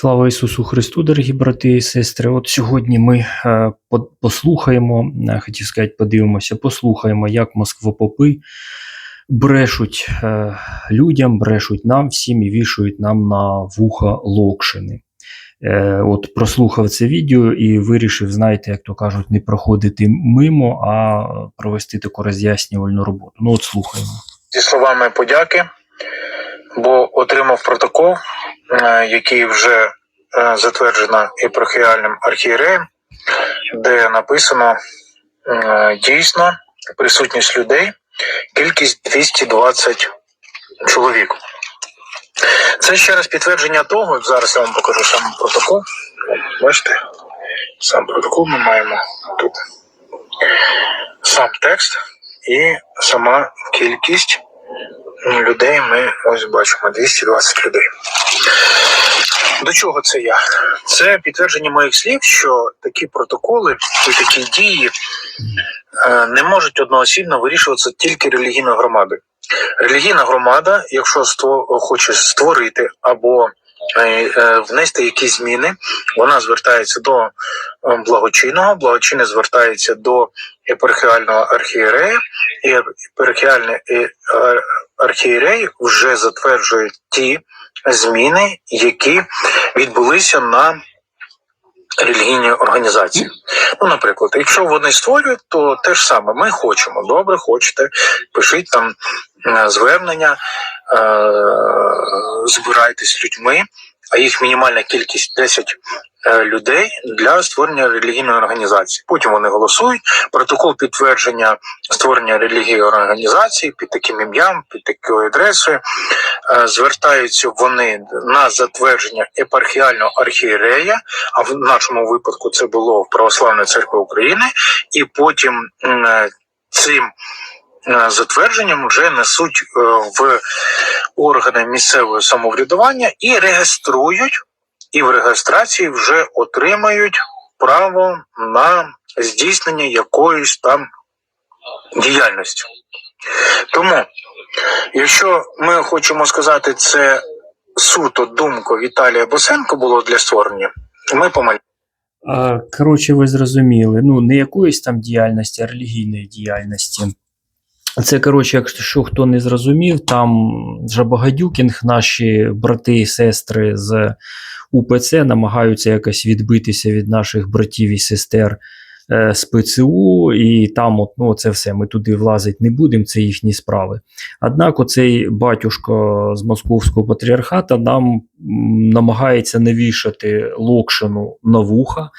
Слава Ісусу Христу, дорогі брати і сестри. От сьогодні ми е, послухаємо, е, хотів сказати, подивимося, послухаємо, як москвопопи брешуть е, людям, брешуть нам всім і вішають нам на вуха локшини. От прослухав це відео і вирішив, знаєте, як то кажуть, не проходити мимо, а провести таку роз'яснювальну роботу. Ну, от слухаємо. зі словами подяки, бо отримав протокол, який вже е, затверджено єпархіальним архієреєм, де написано е, дійсно присутність людей, кількість 220 чоловік. Це ще раз підтвердження того, зараз я вам покажу сам протокол. Бачите, сам протокол ми маємо тут. Сам текст і сама кількість людей ми ось бачимо 220 людей. До чого це я? Це підтвердження моїх слів, що такі протоколи і такі дії е, не можуть одноосібно вирішуватися тільки релігійною громадою. Релігійна громада, якщо хоче створити або е, е, внести якісь зміни, вона звертається до е, благочинного, благочинний звертається до єпархіального архієрея, і єпархіальний е, архієрей вже затверджує ті зміни, які відбулися на релігійній організації. Ну, наприклад, якщо вони створюють, то те ж саме ми хочемо. Добре, хочете, пишіть там е, звернення, е, збирайтесь з людьми, а їх мінімальна кількість 10 е, людей для створення релігійної організації. Потім вони голосують. Протокол підтвердження створення релігійної організації під таким ім'ям, під такою адресою. Е, Звертаються вони на затвердження епархіального архієрея, а в нашому випадку це було в Православної церкви України, і потім е, цим затвердженням вже несуть в органи місцевого самоврядування і реєструють, і в реєстрації вже отримають право на здійснення якоїсь там діяльності. Тому, якщо ми хочемо сказати, це суто думка Віталія Босенко було для створення, ми помиляємося. А, Коротше, ви зрозуміли. Ну, не якоїсь там діяльності, а релігійної діяльності. Це, коротше, якщо хто не зрозумів, там Жабагадюкінг, наші брати і сестри з УПЦ намагаються якось відбитися від наших братів і сестер е, з ПЦУ, і там от, ну, це все, ми туди влазити не будемо, це їхні справи. Однак оцей батюшко з московського патріархата нам намагається навішати локшину на вуха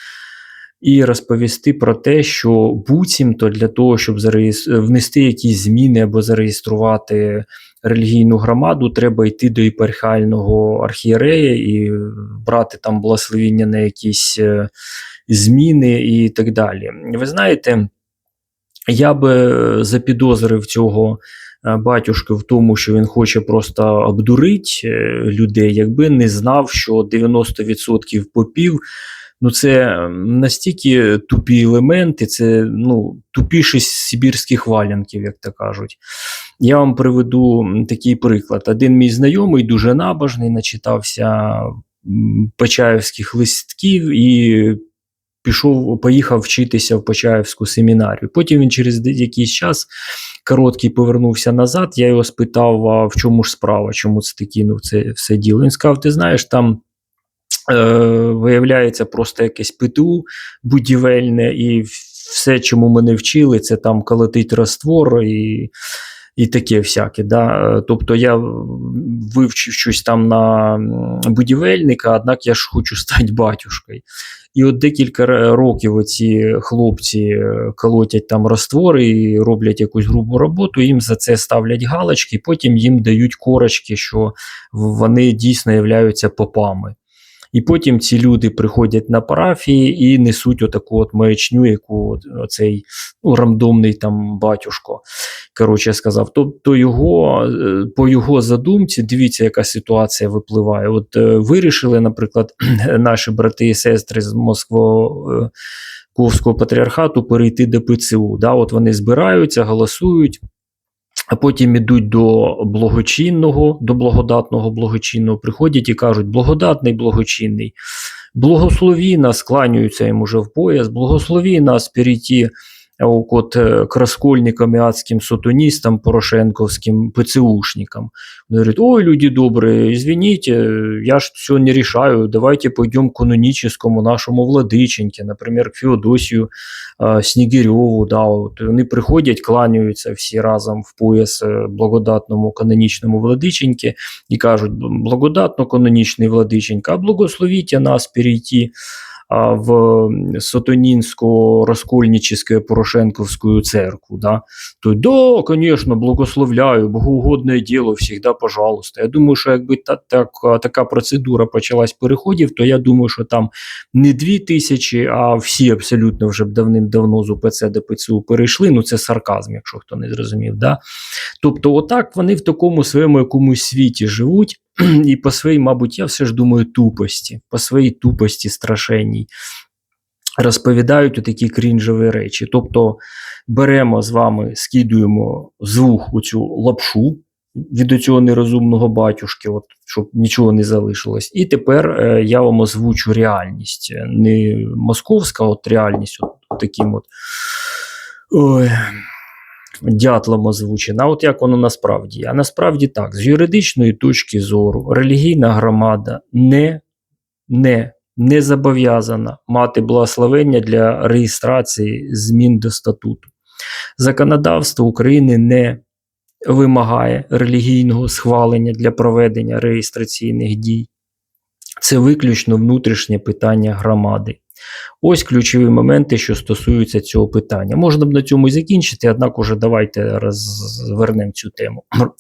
і розповісти про те, що буцімто для того, щоб зареєс... внести якісь зміни або зареєструвати релігійну громаду, треба йти до єпархіального архієрея і брати там благословіння на якісь е, зміни і так далі. Ви знаєте, я би запідозрив цього е, батюшки в тому, що він хоче просто обдурити е, людей, якби не знав, що 90% попів ну це настільки тупі елементи, це ну, тупіші з сибірських валянків, як то кажуть. Я вам приведу такий приклад. Один мій знайомий, дуже набожний, начитався Почаївських листків і пішов, поїхав вчитися в Почаївську семінарію. Потім він через якийсь час короткий повернувся назад. Я його спитав, а в чому ж справа, чому це ти кинув це все діло. Він сказав: ти знаєш, там виявляється просто якесь ПТУ будівельне, і все, чому мене вчили, це там колотить раствор і. І таке всяке. Да? Е, Тобто я вивчив щось там на будівельника, однак я ж хочу стати батюшкою. І от декілька років оці хлопці е, колотять там раствори і роблять якусь грубу роботу, їм за це ставлять галочки, потім їм дають корочки, що вони дійсно являються попами. І потім ці люди приходять на парафії і несуть отаку от маячню, яку от оцей ну, рандомний там батюшко коротше сказав. Тобто його, е, по його задумці, дивіться, яка ситуація випливає. От е, вирішили, наприклад, наші брати і сестри з Москвого Ковського патріархату перейти до ПЦУ. Да? От вони збираються, голосують. А потім ідуть до благочинного, до благодатного благочинного, приходять і кажуть: благодатний благочинний, благослови нас, кланяються йому вже в пояс, благослови нас перейти от, е, к раскольникам и адским сатанистам, порошенковским ПЦУшникам. Он говорит, ой, люди добрые, извините, я ж все не решаю, давайте пойдем к каноническому нашему владыченьке, например, к Феодосию э, Снігирьову, да, от, вони приходять, кланяються всі разом в пояс е, благодатному канонічному владиченьки і кажуть, благодатно канонічний владиченька, а благословіть нас перейти в сатанинско-раскольническую Порошенковскую церкву, да, то да, конечно, благословляю, богоугодне діло, всегда, пожалуйста. Я думаю, що якби та, так, така процедура почалась переходів, то я думаю, що там не дві тисячі, а всі абсолютно вже б давним-давно з УПЦ до ПЦУ перейшли. Ну це сарказм, якщо хто не зрозумів. Да? Тобто, отак вони в такому своєму якомусь світі живуть. І по своїй, мабуть, я все ж думаю, тупості, по своїй тупості страшенній розповідають такі крінжові речі. Тобто беремо з вами, скидуємо з вух у цю лапшу від цього нерозумного батюшки, от, щоб нічого не залишилось. І тепер е, я вам озвучу реальність. Не московська, от реальність, от таким от. Ой, дятлом озвучена. От як воно насправді? А насправді так, з юридичної точки зору, релігійна громада не, не, не зобов'язана мати благословення для реєстрації змін до статуту. Законодавство України не вимагає релігійного схвалення для проведення реєстраційних дій. Це виключно внутрішнє питання громади. Ось ключові моменти, що стосуються цього питання. Можна б на цьому і закінчити, однак уже давайте розвернемо цю тему.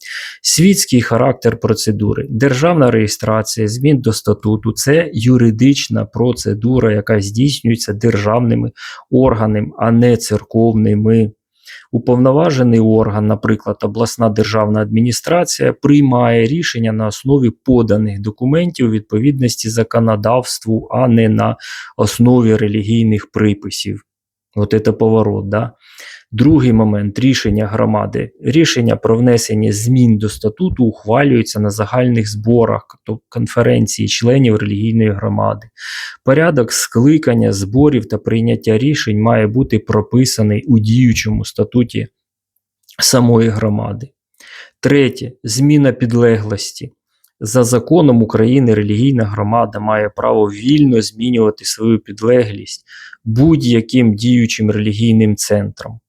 Світський характер процедури. Державна реєстрація змін до статуту це юридична процедура, яка здійснюється державними органами, а не церковними. Уповноважений орган, наприклад, обласна державна адміністрація, приймає рішення на основі поданих документів у відповідності законодавству, а не на основі релігійних приписів. От це поворот. Да? Другий момент рішення громади. Рішення про внесення змін до статуту ухвалюється на загальних зборах, тобто конференції членів релігійної громади. Порядок скликання зборів та прийняття рішень має бути прописаний у діючому статуті самої громади. Третє зміна підлеглості. За законом України релігійна громада має право вільно змінювати свою підлеглість будь-яким діючим релігійним центром.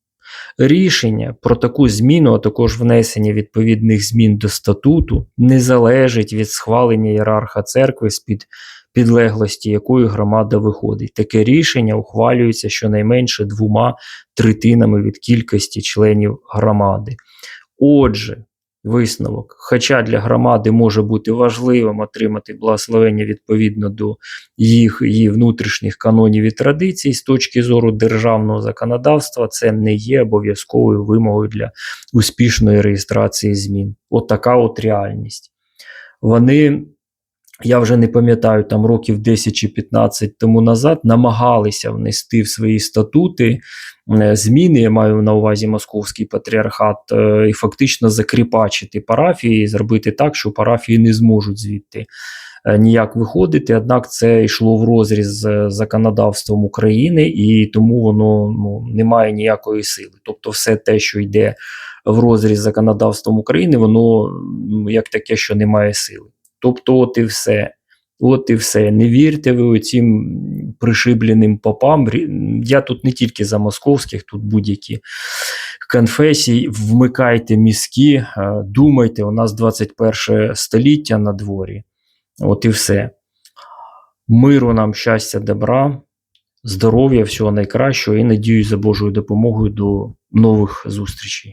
Рішення про таку зміну, а також внесення відповідних змін до статуту, не залежить від схвалення ієрарха церкви з-під підлеглості якої громада виходить. Таке рішення ухвалюється щонайменше двома третинами від кількості членів громади. Отже, висновок, хоча для громади може бути важливим отримати благословення відповідно до їх її внутрішніх канонів і традицій з точки зору державного законодавства, це не є обов'язковою вимогою для успішної реєстрації змін. От от реальність. Вони я вже не пам'ятаю, там років 10 чи 15 тому назад намагалися внести в свої статути е, зміни, я маю на увазі московський патріархат, е, і фактично закріпачити парафії, і зробити так, що парафії не зможуть звідти е, ніяк виходити. Однак це йшло в розріз з законодавством України, і тому воно ну, не має ніякої сили. Тобто, все те, що йде в розріз з законодавством України, воно як таке, що не має сили. Тобто, от і все. От і все. Не вірте ви оцім пришибленим попам. Я тут не тільки за московських, тут будь-які конфесії. Вмикайте мізки, е, думайте, у нас 21 століття на дворі. От і все. Миру нам, щастя, добра, здоров'я, всього найкращого і надіюсь за Божою допомогою до нових зустрічей.